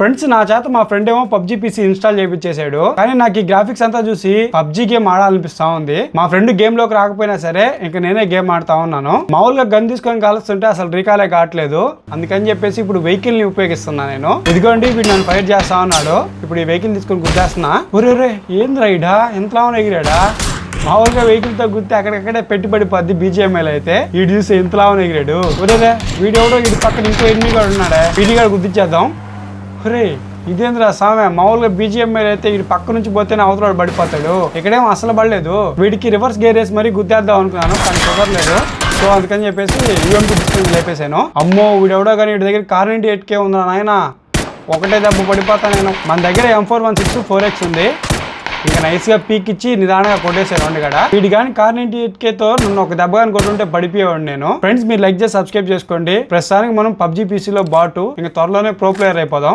Friends నా చేత మా ఫ్రెండ్ ఏమో పబ్జి పీసీ ఇన్స్టాల్ చేయించేసాడు కానీ నాకు ఈ గ్రాఫిక్స్ అంతా చూసి పబ్జి గేమ్ ఆడాలనిపిస్తా ఉంది. మా ఫ్రెండ్ గేమ్లోకి రాకపోయినా సరే ఇంకా నేనే గేమ్ ఆడుతా ఉన్నాను. మామూలుగా గన్ తీసుకొని కాలుస్తుంటే అసలు రీకాలే కావట్లేదు. అందుకని చెప్పేసి ఇప్పుడు వెహికల్ని ఉపయోగిస్తున్నా నేను. ఇదిగోండి వీడు నన్ను ఫైర్ చేస్తా ఉన్నాడు. ఇప్పుడు ఈ వెహికల్ తీసుకొని గుర్తేస్తున్నా ఒరే ఏంది రైడా ఎంత ఎగిరాడా? మామూలుగా వెహికల్తో గుర్తి అక్కడక్కడే పెట్టుబడి పద్ది బీజిఎంఐలు అయితే వీడు చూసి ఎంతలా ఎగిరాడు? ఒరేరే వీడెవడో వీడి పక్కన ఇంకో ఎన్ని కూడా ఉన్నాడే. వీడి కూడా గుర్తించేద్దాం ఒరే ఇదేంద్రా సామె? మామూలుగా బీజిఎంఐ అయితే వీడి పక్క నుంచి పోతేనే అవతల పడిపోతాడు. ఇక్కడేం అసలు పడలేదు. వీడికి రివర్స్ గేర్ వేసి మరీ గుద్దేద్దాం అనుకున్నాను కానీ కుదరలేదు. సో అందుకని చెప్పేసి యూఎంపీ డిస్ప్లే లేపేశాను. అమ్మో వీడెవడో కానీ వీడి దగ్గర కార్ నైంటీ ఎయిట్ కే ఉందా నాయన. ఒకటే దెబ్బ పడిపోతా నేను. మన దగ్గర M four one six four X ఉంది. ఇంకా నైస్గా పీక్ ఇచ్చి నిదానంగా కొట్టేసాను రెండు కూడా వీడి కానీ కార్ నైన్టీ ఎయిట్ కే తో నన్ను ఒక దెబ్బ కానీ కొట్టుంటే పడిపోయేవాడు నేను. ఫ్రెండ్స్ మీరు లైక్ చేసి సబ్స్క్రైబ్ చేసుకోండి. ప్రస్తుతానికి మనం పబ్జి పీసీలో బాటు. ఇంకా త్వరలోనే ప్రో ప్లేయర్ అయిపోదాం.